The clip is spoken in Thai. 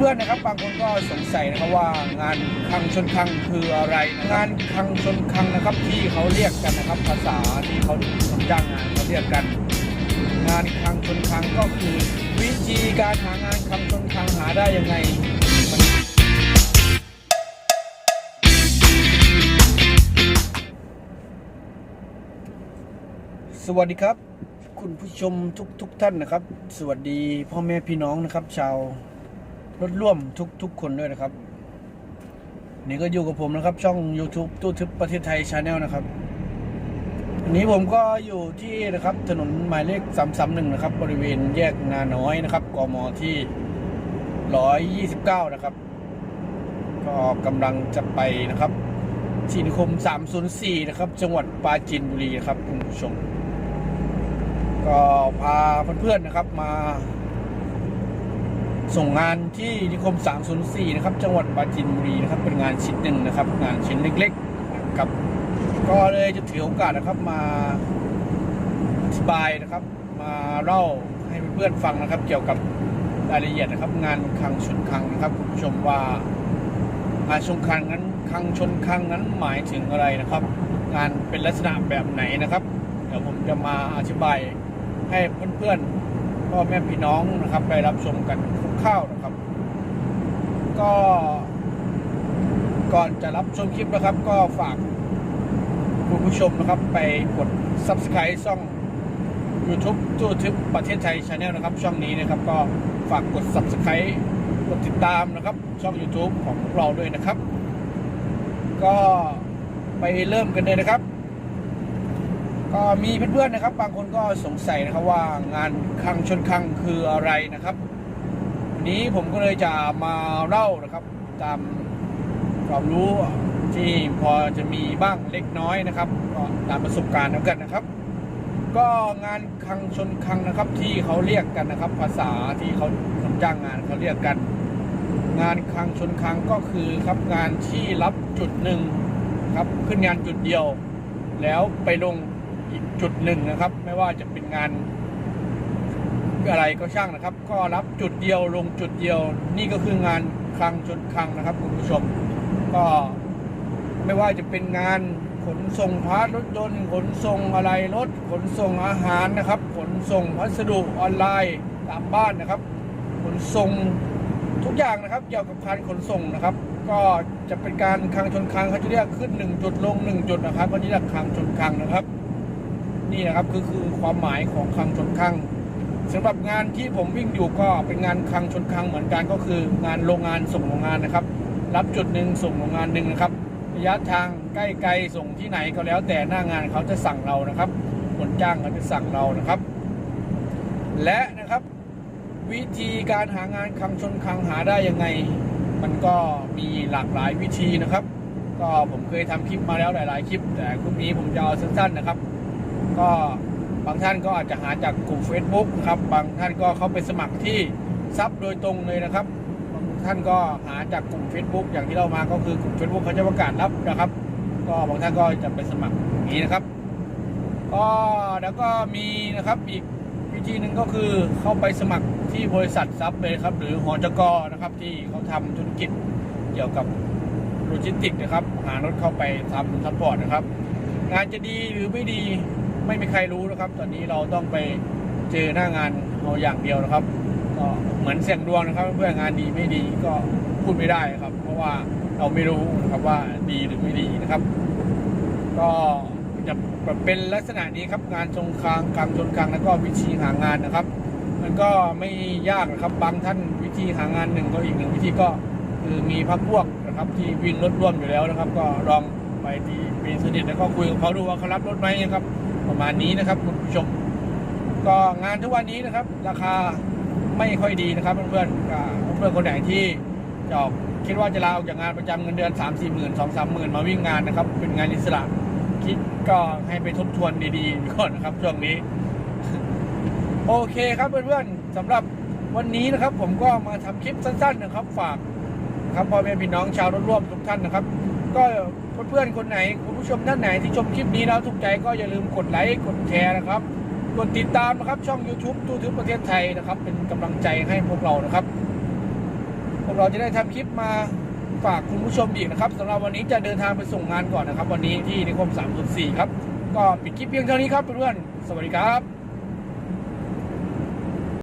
เพื่อนนะครับบางคนก็สงสัยนะครับว่างานคังชนคังคืออะไรงานคังชนคังนะครับที่เขาเรียกกันนะครับ ภาษาที่เขาทำจ้างงานเขาเรียกกัน งานคังชนคังก็คือ วิธีการหางานคังชนคังหาได้ยังไงสวัสดีครับ คุณผู้ชมทุกทุกท่านนะครับ สวัสดีพ่อแม่พี่น้องนะครับ ชาว รถร่วมทุกทุกคนด้วยนะครับ นี่ก็อยู่กับผมนะครับ ช่อง YouTube ตู้ทึบประเทศไทยชาแนลนะครับวันนี้ผมก็อยู่ที่นะครับ ถนนหมายเลข331นะครับ บริเวณแยกนาน้อยนะครับกมที่129นะครับ ก็กำลังจะไปนะครับที่นิคม 304 นะครับ จังหวัดปราจีนบุรีนะครับ คุณผู้ชม ก็พาเพื่อนๆนะครับมา ส่งงานที่นิคม 304 นะครับ จังหวัดปราจีนบุรีนะครับ เป็นงานชิ้นหนึ่งนะครับ งานชิ้นเล็กๆครับ ก็เลยจะถือโอกาสนะครับมาอธิบายนะครับ มาเล่าให้เพื่อนๆฟังนะครับ เกี่ยวกับรายละเอียดนะครับ งานคังชนคังนะครับคุณผู้ชมว่างานชนคังนั้นคังชนคังนั้นหมายถึงอะไรนะครับ งานเป็นลักษณะแบบไหนนะครับ เดี๋ยวผมจะมาอธิบายให้เพื่อนๆ พ่อแม่พี่น้องนะครับไปรับชมกันคร่าวนะครับ ก็ก่อนจะรับชมคลิปนะครับ ก็ฝากคุณผู้ชมนะครับ ไปกด subscribe ช่อง YouTube ตู้ทึบประเทศไทยชาแนลนะครับ ช่องนี้นะครับ ก็ฝากกด subscribe กดติดตามนะครับ ช่อง YouTube ของพวกเราด้วยนะครับ ก็ไปเริ่มกันเลยนะครับ ก็มีเพื่อนๆนะครับ บางคนก็สงสัยนะครับว่างานคังชนคังคืออะไรนะครับวันนี้ผมก็เลยจะมาเล่านะครับ ตามความรู้ที่พอจะมีบ้างเล็กน้อยนะครับก็ตามประสบการณ์แล้วกันนะครับ ก็งานคังชนคังนะครับ ที่เขาเรียกกันนะครับ ภาษาที่เขาทำจ้างงานเขาเรียกกัน งานคังชนคังก็คือครับงานที่รับจุดหนึ่งครับขึ้นงานจุดเดียว แล้วไปลง อีกจุดหนึ่งนะครับ ไม่ว่าจะเป็นงานอะไรก็ช่างนะครับ ก็รับจุดเดียวลงจุดเดียว นี่ก็คืองานคลังชนคลังนะครับคุณผู้ชม ก็ไม่ว่าจะเป็นงานขนส่งพาร์ทรถยนต์ขนส่งอะไรรถ ขนส่งอาหารนะครับ ขนส่งพัสดุออนไลน์ตามบ้านนะครับ ขนส่งทุกอย่างนะครับ เกี่ยวกับการขนส่งนะครับ ก็จะเป็นการคลังชนคลังเขาจะเรียกขึ้นหนึ่งจุดลงหนึ่งจุดนะครับเขาจะเรียกคลังชนคลังนะครับ นี่นะครับคือคือความหมายของคังชนคังสำหรับงานที่ผมวิ่งอยู่ก็เป็นงานคังชนคังเหมือนกันก็คืองานโรงงานส่งโรงงานนะครับ รับจุดหนึ่งส่งโรงงานหนึ่งนะครับระยะทางใกล้ไกลส่งที่ไหนก็แล้ว แต่หน้างานเขาจะสั่งเรานะครับคนจ้างเขาจะสั่งเรานะครับ และนะครับ วิธีการหางานคังชนคังหาได้ยังไง มันก็มีหลากหลายวิธีนะครับ ก็ผมเคยทำคลิปมาแล้วหลาย ๆ คลิป แต่คลิปนี้ผมจะเอาสั้น ๆ นะครับ ก็บางท่านก็อาจจะหาจากกลุ่ม Facebook นะครับ บางท่านก็เข้าไปสมัครที่ซับโดยตรงเลยนะครับ บางท่านก็หาจากกลุ่ม Facebook อย่างที่เรามาก็คือกลุ่ม Facebook เขาจะประกาศรับนะครับ ก็บางท่านก็จะไปสมัครอย่างนี้นะครับ ก็แล้วก็มีนะครับอีกวิธีหนึ่งก็คือเข้าไปสมัครที่บริษัทซับเลยครับ หรือหอจกนะครับที่เขาทำธุรกิจเกี่ยวกับโลจิสติกนะครับ หารถเข้าไปทำซัพพอร์ตนะครับ งานจะดีหรือไม่ดี ไม่มีใครรู้นะครับ ตอนนี้เราต้องไปเจอหน้างานเอาอย่างเดียวนะครับ ก็เหมือนเสี่ยงดวงนะครับ เพื่องานดีไม่ดีก็พูดไม่ได้ครับ เพราะว่าเราไม่รู้นะครับว่าดีหรือไม่ดีนะครับ ก็จะเป็นลักษณะนี้ครับงานชงคางกลางชนกลางแล้วก็วิธีหางานนะครับ มันก็ไม่ยากนะครับบางท่านวิธีหางานหนึ่งก็อีกหนึ่งวิธีก็คือมีพักพวกนะครับที่วิ่งรถร่วมอยู่แล้วนะครับ ก็ลองไปที่มีสนิทแล้วก็คุยกับเขาดูว่าเขารับรถไหมนะครับ ประมาณนี้นะครับคุณผู้ชม ก็งานทุกวันนี้นะครับ ราคาไม่ค่อยดีนะครับเพื่อนๆเพื่อนคนไหนที่จะออกคิดว่าจะลาออกจากงานประจำเงินเดือน3 4มสี่หมื่นสองสามหมื่นมาวิ่งงานนะครับ เป็นงานอิสระคิดก็ให้ไปทบทวนดีๆก่อนนะครับช่วงนี้ โอเคครับเพื่อนๆสำหรับวันนี้นะครับ ผมก็มาทำคลิปสั้น ๆ นะครับ ฝากครับพ่อแม่พี่น้องชาวรถร่วมทุกท่านนะครับ ก็เพื่อนๆคนไหนคุณผู้ชมท่านไหนที่ชมคลิปนี้แล้วถูกใจก็อย่าลืมกดไลค์กดแชร์นะครับ กดติดตามนะครับช่อง YouTube ตู้ทึบประเทศไทยนะครับ เป็นกำลังใจให้พวกเรานะครับ พวกเราจะได้ทำคลิปมาฝากคุณผู้ชมอีกนะครับสำหรับวันนี้จะเดินทางไปส่งงานก่อนนะครับ วันนี้ที่นิคม304ครับ ก็ปิดคลิปเพียงเท่านี้ครับเพื่อนๆสวัสดีครับ